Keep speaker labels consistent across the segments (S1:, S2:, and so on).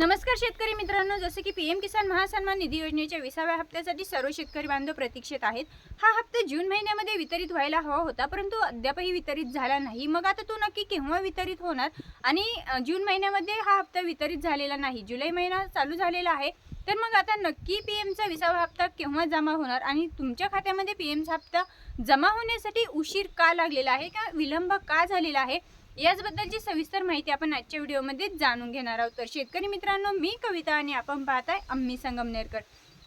S1: नमस्कार शेतकरी मित्रांनो जसं की पीएम किसान महासन्मान निधी योजनेच्या विसाव्या हप्त्यासाठी सर्व शेतकरी बांधव प्रतीक्षेत आहेत. हा हप्ता जून महिन्यामध्ये वितरित व्हायला हवा होता परंतु अद्यापही वितरित झाला नाही. मग आता तो नक्की केव्हा वितरित होणार? आणि जून महिन्यामध्ये हा हप्ता वितरित झालेला नाही जुलै महिना चालू झालेला आहे तर मग आता नक्की पी एमचा विसावा हप्ता केव्हा जमा होणार? आणि तुमच्या खात्यामध्ये पी एमचा हप्ता जमा होण्यासाठी उशीर का लागलेला आहे? का विलंब का झालेला आहे? याचबद्दलची सविस्तर माहिती आपण आजच्या व्हिडिओमध्ये जाणून घेणार आहोत. तर शेतकरी मित्रांनो मी कविता आणि आपण पाहताय अम्मी संगमनेरकर.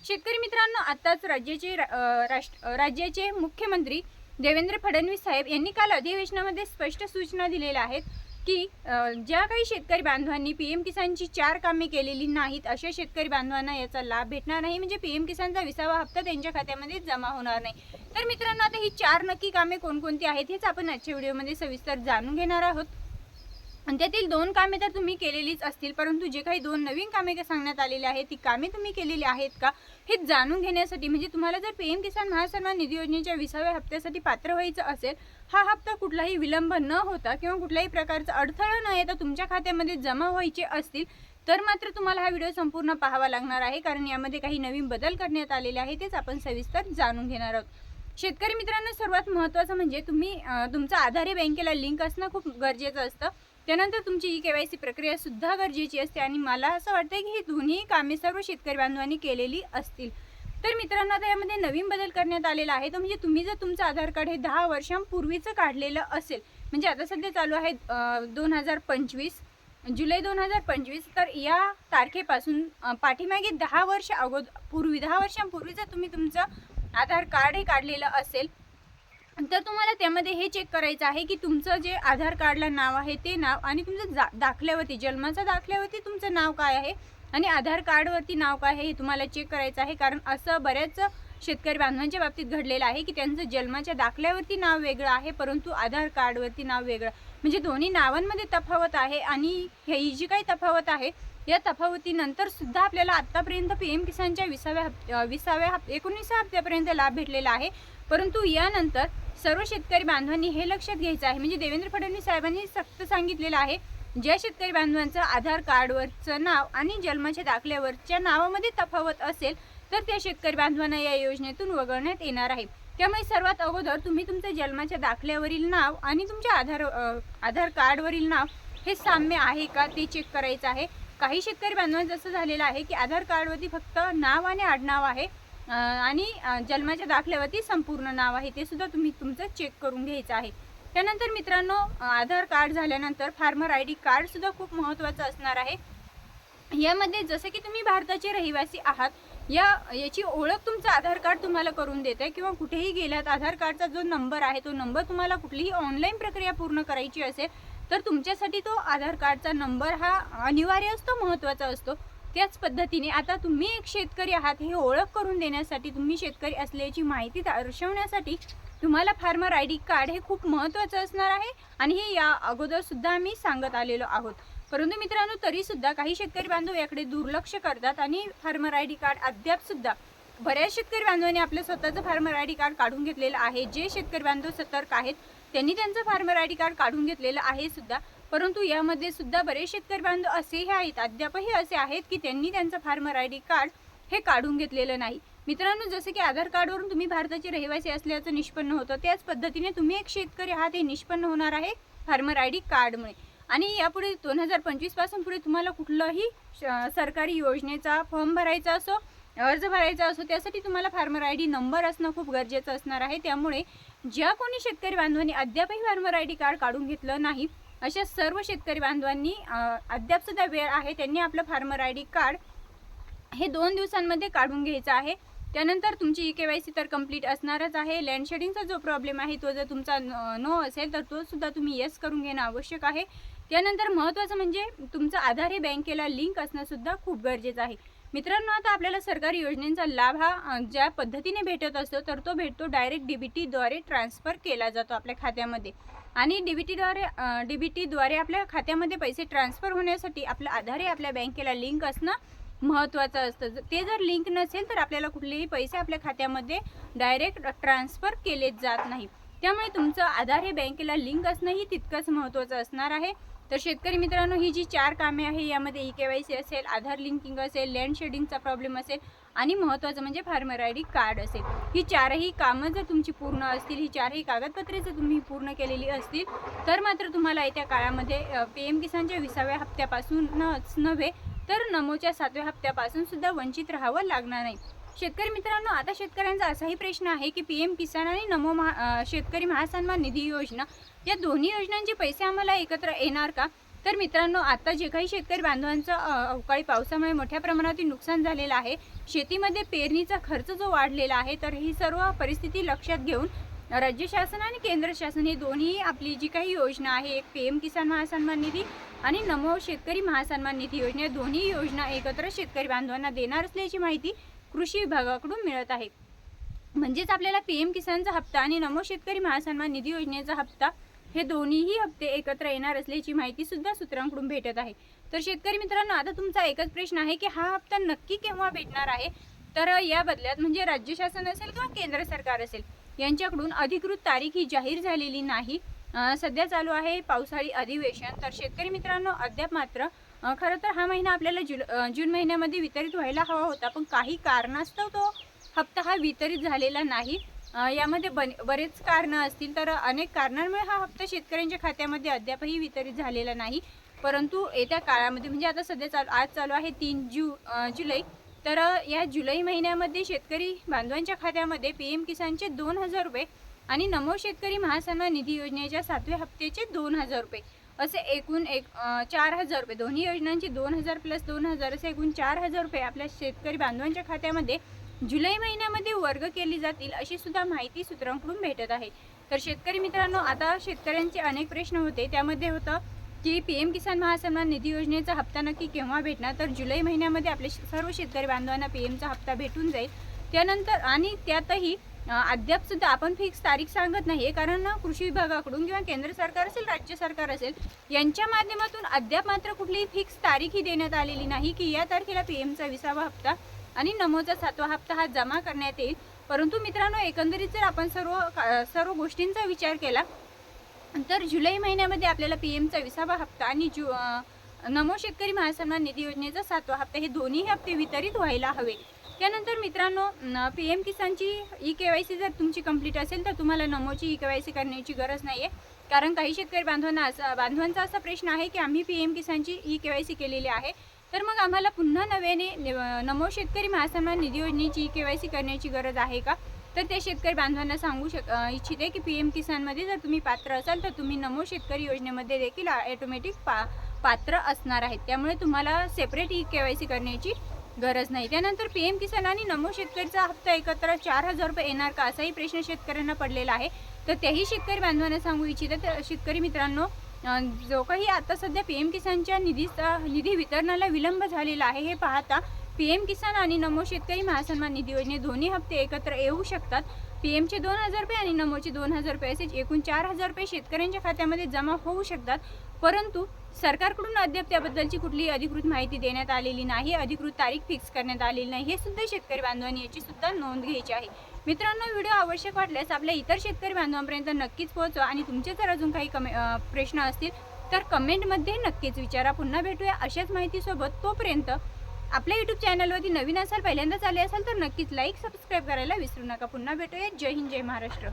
S1: शेतकरी मित्रांनो आताच राज्याचे रा- राष्ट्र राज्याचे मुख्यमंत्री देवेंद्र फडणवीस साहेब यांनी काल अधिवेशनामध्ये स्पष्ट सूचना दिलेल्या आहेत. की ज्या काही शेतकरी बांधवांनी पी एम किसानची चार कामे केलेली नाहीत अशा शेतकरी बांधवांना याचा लाभ भेटणार नाही. म्हणजे पी एम किसानचा विसावा हप्ता त्यांच्या खात्यामध्ये जमा होणार नाही. तर मित्रांनो आता ही चार नक्की कामे कोणकोणती आहेत हेच आपण आजच्या व्हिडिओमध्ये सविस्तर जाणून घेणार आहोत. आणि त्यातील दोन कामे तर तुम्ही केलेलीच असतील परंतु जे काही दोन नवीन कामे का सांगण्यात आलेली आहेत ती कामे तुम्ही केलेली आहेत का? हे जाणून घेण्यासाठी म्हणजे तुम्हाला जर पीएम किसान महासन्मान निधी योजनेच्या विसाव्या हप्त्यासाठी पात्र व्हायचं असेल हा हप्ता कुठलाही विलंब न होता किंवा कुठल्याही प्रकारचा अडथळा न येता तुमच्या खात्यामध्ये जमा व्हायचे असतील तर मात्र तुम्हाला हा व्हिडिओ संपूर्ण पाहावा लागणार आहे कारण यामध्ये काही नवीन बदल करण्यात आलेले आहे तेच आपण सविस्तर जाणून घेणार आहोत. शेतकरी मित्रांनो सर्वात महत्त्वाचं म्हणजे तुम्ही तुमचा तुमचं आधार हे बँकेला लिंक असणं खूप गरजेचं असतं. त्यानंतर तुमची ई के वाय सी प्रक्रिया सुद्धा गरजेची असते आणि मला असं वाटतं की ही दोन्ही कामे सर्व शेतकरी बांधवांनी केलेली असतील. तर मित्रांनो आता यामध्ये नवीन बदल करण्यात आलेला आहे. तो म्हणजे तुम्ही जर तुमचं आधार कार्ड हे दहा वर्षांपूर्वीचं काढलेलं असेल म्हणजे आता सध्या चालू आहे दोन हजार पंचवीस जुलै दोन हजार पंचवीस तर या तारखेपासून पाठीमागे दहा वर्ष अगोदर पूर्वी दहा वर्षांपूर्वी जर तुम्ही तुमचं आधार कार्ड हे काढलेलं असेल तर तुम्हाला त्यामध्ये हे चेक करायचं आहे की तुमचं जे आधार कार्डला नाव आहे ते नाव आणि तुमचं जा दाखल्यावरती जन्माच्या दाखल्यावरती तुमचं नाव काय आहे? आणि आधार कार्डवरती नाव काय आहे हे तुम्हाला चेक करायचं आहे. कारण असं बऱ्याच शेतकरी बांधवांच्या बाबतीत घडलेलं आहे की त्यांचं जन्माच्या दाखल्यावरती नाव वेगळं आहे परंतु आधार कार्डवरती नाव वेगळं. म्हणजे दोन्ही नावांमध्ये तफावत आहे आणि ही जी काही तफावत आहे या तफावतीनंतर सुद्धा आपल्याला आत्तापर्यंत पी एम किसानच्या विसाव्या हप्त्या विसाव्या हप् एकोणीसव्या हप्त्यापर्यंत लाभ भेटलेला आहे. परंतु यानंतर सर्व शेतकरी बांधवांनी हे लक्षात घ्यायचं आहे. म्हणजे देवेंद्र फडणवीस साहेबांनी सक्त सांगितलेलं आहे ज्या शेतकरी बांधवांचं आधार कार्डवरचं नाव आणि जन्माच्या दाखल्यावरच्या नावामध्ये तफावत असेल तर त्या शेतकरी बांधवांना या योजनेतून वगळण्यात येणार आहे. त्यामुळे सर्वात अगोदर तुम्ही तुमच्या जन्माच्या दाखल्यावरील नाव आणि तुमच्या आधार आधार कार्डवरील नाव हे साम्य आहे का ते चेक करायचं आहे. काही शेतकरी बांधवांचं असं झालेलं आहे की आधार कार्डवरती फक्त नाव आणि आडनाव आहे आणि जन्माच्या दाखल्यावरती संपूर्ण नाव आहे ते सुद्धा तुम्ही तुमचं चेक करून घ्यायचं आहे. त्यानंतर मित्रांनो आधार कार्ड झाल्यानंतर फार्मर आय डी कार्डसुद्धा खूप महत्त्वाचं असणार आहे. यामध्ये जसं की तुम्ही भारताचे रहिवासी आहात या याची ओळख तुमचं आधार कार्ड तुम्हाला करून देत आहे किंवा कुठेही गेल्यात आधार कार्डचा जो नंबर आहे तो नंबर तुम्हाला कुठलीही ऑनलाईन प्रक्रिया पूर्ण करायची असेल तर तुमच्यासाठी तो आधार कार्डचा नंबर हा अनिवार्य असतो महत्त्वाचा असतो. त्याच पद्धतीने आता तुम्ही एक शेतकरी आहात हे ओळख करून देण्यासाठी तुम्ही शेतकरी असल्याची माहिती दर्शवण्यासाठी तुम्हाला फार्मर आय डी कार्ड हे खूप महत्त्वाचं असणार आहे आणि हे या अगोदरसुद्धा आम्ही सांगत आलेलो आहोत. परंतु मित्रांनो तरी सुद्धा काही शेतकरी बांधव याकडे दुर्लक्ष करतात आणि फार्मर आय डी कार्ड अद्याप सुद्धा बऱ्याच शेतकरी बांधवांनी आपलं स्वतःचं फार्मर आय डी कार्ड काढून घेतलेलं आहे. जे शेतकरी बांधव सतर्क आहेत त्यांनी त्यांचं फार्मर आय डी कार्ड काढून घेतलेलं आहे सुद्धा. परंतु यामध्ये सुद्धा बरेच शेतकरी बांधव असेही आहेत अद्यापही असे आहेत की त्यांनी त्यांचं फार्मर आय डी कार्ड हे काढून घेतलेलं नाही. मित्रांनो जसं की आधार कार्डवरून तुम्ही भारताचे रहिवासी असल्याचं निष्पन्न होतं त्याच पद्धतीने तुम्ही एक शेतकरी आहात हे निष्पन्न होणार आहे फार्मर आय डी कार्डमुळे. आणि यापुढे दोन हजार पंचवीसपासून पुढे तुम्हाला कुठलंही श- सरकारी योजनेचा फॉर्म भरायचा असो अर्ज भरायचा असो त्यासाठी तुम्हाला फार्मर आय डी नंबर असणं खूप गरजेचं असणार आहे. त्यामुळे ज्या कोणी शेतकरी बांधवांनी अद्यापही फार्मर आय डी कार्ड काढून घेतलं नाही अशा सर्व शेतकरी बांधवांनी अद्यापसुद्धा अद्याप सुद्धा वेळ आहे त्यांनी आपलं फार्मर आय डी कार्ड हे दोन दिवसांमध्ये काढून घ्यायचं आहे. त्यानंतर तुमची ई के वाय सी तर कंप्लीट असणारच आहे. लँडशेडिंगचा जो प्रॉब्लेम आहे तो जर तुमचा नो असेल तर तो सुद्धा तुम्ही येस करून घेणं आवश्यक आहे. त्यानंतर महत्त्वाचं म्हणजे तुमचं आधार हे बँकेला लिंक असणंसुद्धा खूप गरजेचं आहे. मित्रांनो आता आपल्याला सरकारी योजनेचा लाभ हा ज्या पद्धतीने भेटत असतो तर तो भेटतो डायरेक्ट डी बी टीद्वारे ट्रान्सफर केला जातो आपल्या खात्यामध्ये. आणि डी बी टीद्वारे डी बी टीद्वारे आपल्या खात्यामध्ये पैसे ट्रान्सफर होण्यासाठी आपलं आधार हे आपल्या बँकेला लिंक असणं महत्त्वाचं असतं. ते जर लिंक नसेल तर आपल्याला कुठलेही पैसे आपल्या खात्यामध्ये डायरेक्ट ट्रान्सफर केले जात नाही. त्यामुळे तुमचं आधार हे बँकेला लिंक असणंही तितकंच महत्त्वाचं असणार आहे. तर शेतकरी मित्रांनो ही जी चार कामे आहे यामध्ये ई के वाय सी असेल आधार लिंकिंग असेल लँड शेडिंगचा प्रॉब्लेम असेल आणि महत्त्वाचं म्हणजे फार्मर आय डी कार्ड असेल. ही चारही कामं जर तुमची पूर्ण असतील ही चारही कागदपत्रे जर तुम्ही पूर्ण केलेली असतील तर मात्र तुम्हाला येत्या काळामध्ये पी एम किसानच्या विसाव्या हप्त्यापासूनच नव्हे तर नमोच्या सातव्या हप्त्यापासून सुद्धा वंचित राहावं लागणार नाही. शेतकरी मित्रांनो आता शेतकऱ्यांचा असाही प्रश्न आहे की पी एम किसान आणि नमो महा शेतकरी महासन्मान निधी योजना या दोन्ही योजनांचे पैसे आम्हाला एकत्र येणार का? तर मित्रांनो आता जे काही शेतकरी बांधवांचं अवकाळी पावसामुळे मोठ्या प्रमाणातील नुकसान झालेलं आहे शेतीमध्ये पेरणीचा खर्च जो वाढलेला आहे तर ही सर्व परिस्थिती लक्षात घेऊन राज्य शासन आणि केंद्र शासन हे दोन्ही आपली जी काही योजना आहे एक पी एम किसान महासन्मान निधी आणि नमो शेतकरी महासन्मान निधी योजना या दोन्ही योजना एकत्र शेतकरी बांधवांना देणार असल्याची माहिती कृषी विभागाकडून मिळत आहे. म्हणजेच आपल्याला पी एम किसानचा हप्ता आणि नमो शेतकरी महासन्मान निधी योजनेचा हप्ता हे दोन्हीही हप्ते एकत्र येणार असल्याची माहिती सुद्धा सूत्रांकडून भेटत आहे. तर शेतकरी मित्रांनो आता तुमचा एकच प्रश्न आहे की हा हप्ता नक्की केव्हा भेटणार आहे? तर या बदल्यात म्हणजे राज्य शासन असेल किंवा केंद्र सरकार असेल? यांच्याकडून अधिकृत तारीख ही जाहीर झालेली नाही. सध्या चालू आहे पावसाळी अधिवेशन. तर शेतकरी मित्रांनो अद्याप मात्र खरं तर हा महिना आपल्याला जुल जून महिन्यामध्ये वितरित व्हायला हवा होता पण काही कारणास्तव तो हप्ता हा वितरित झालेला नाही. यामध्ये बन बरेच कारणं असतील तर अनेक कारणांमुळे हा हप्ता शेतकऱ्यांच्या खात्यामध्ये अद्यापही वितरित झालेला नाही. परंतु येत्या काळामध्ये म्हणजे आता सध्या चालू आज चालू आहे तीन जू जुलै तर या जुलै महिन्यामध्ये शेतकरी बांधवांच्या खात्यामध्ये पी एम किसानचे दोन हजार रुपये आणि नमो शेतकरी महासन्मान निधी योजनेच्या सातव्या हप्त्याचे दोन हजार रुपये. असे एकूण एक चार हजार रुपये. दोन्ही योजनांचे दोन हजार प्लस दोन हजार असे एकूण चार हजार रुपये आपल्या शेतकरी बांधवांच्या खात्यामध्ये जुलै महिन्यामध्ये वर्ग केली जातील अशी सुद्धा माहिती सूत्रांकडून भेटत आहे. तर शेतकरी मित्रांनो आता शेतकऱ्यांचे अनेक प्रश्न होते. त्यामध्ये होतं की पी एम किसान महासन्मान निधी योजनेचा हप्ता नक्की केव्हा भेटणार? तर जुलै महिन्यामध्ये आपले सर्व शेतकरी बांधवांना पी एमचा हप्ता भेटून जाईल. त्यानंतर आणि त्यातही अद्यापसुद्धा अद्याप सुद्धा आपण फिक्स तारीख सांगत नाही कारण कृषी विभागाकडून किंवा केंद्र सरकार असेल राज्य सरकार असेल यांच्या माध्यमातून अद्याप मात्र कुठलीही फिक्स तारीख ही देण्यात आलेली नाही की या तारखेला पी एमचा विसावा हप्ता आणि नमोचा सातवा हप्ता हा जमा करण्यात येईल. परंतु मित्रांनो एकंदरीत जर आपण सर्व सर्व गोष्टींचा विचार केला तर जुलै महिन्यामध्ये आपल्याला पी एमचा विसावा हप्ता आणि जु नमो शेतकरी महासन्मान निधी योजनेचा सातवा हप्ता हे दोन्ही हप्ते वितरित व्हायला हवे. त्यानंतर मित्रांनो पी एम किसानची ई के वाय सी जर तुमची कंप्लीट असेल तर तुम्हाला नमोची ई के वाय सी करण्याची गरज नाही आहे कारण काही शेतकरी बांधवांना असा बांधवांचा असा प्रश्न आहे की आम्ही पी एम किसानची ई के वाय सी केलेली आहे. तर मग आम्हाला पुन्हा नव्याने नमो शेतकरी महासन्मान निधी योजनेची ई के वाय सी करण्याची गरज आहे का? तर ते शेतकरी बांधवांना सांगू शक इच्छिते की पी एम किसानमध्ये जर तुम्ही पात्र असाल तर तुम्ही नमो शेतकरी योजनेमध्ये देखील ऑटोमॅटिक पा पात्र असणार आहेत. त्यामुळे तुम्हाला separate E K Y C करण्याची गरज नाही. त्यानंतर पी एम किसान आणि नमो शेतकरीचा हप्ता एकत्र चार हजार रुपये येणार का असाही प्रश्न शेतकऱ्यांना पडलेला आहे. तर तेही शेतकरी बांधवांना सांगू इच्छिते. तर शेतकरी मित्रांनो जो काही आता सध्या पी एम किसानच्या निधीचा निधी वितरणाला विलंब झालेला आहे हे पाहता पी एम किसान आणि नमो शेतकरी महासन्मान निधी योजने दोन्ही हप्ते एकत्र येऊ शकतात. पी एमचे दोन हजार रुपये आणि नमोचे दोन हजार रुपये असेच एकूण चार हजार रुपये शेतकऱ्यांच्या खात्यामध्ये जमा होऊ शकतात. परंतु सरकारकडून अद्याप त्याबद्दलची कुठलीही अधिकृत माहिती देण्यात आलेली नाही अधिकृत तारीख फिक्स करण्यात आलेली नाही हे सुद्धा शेतकरी बांधवांनी याची सुद्धा नोंद घ्यायची आहे. मित्रांनो व्हिडिओ आवश्यक वाटल्यास आपल्या इतर शेतकरी बांधवांपर्यंत नक्कीच पोहोचवा आणि तुमचे जर अजून काही कमे प्रश्न असतील तर कमेंटमध्ये नक्कीच विचारा. पुन्हा भेटूया अशाच माहितीसोबत. तोपर्यंत आपल्या यूट्यूब चॅनलवरती नवीन असाल पहिल्यांदाच आले असाल तर नक्कीच लाईक सबस्क्राईब करायला विसरू नका. पुन्हा भेटूया. जय हिंद जय महाराष्ट्र.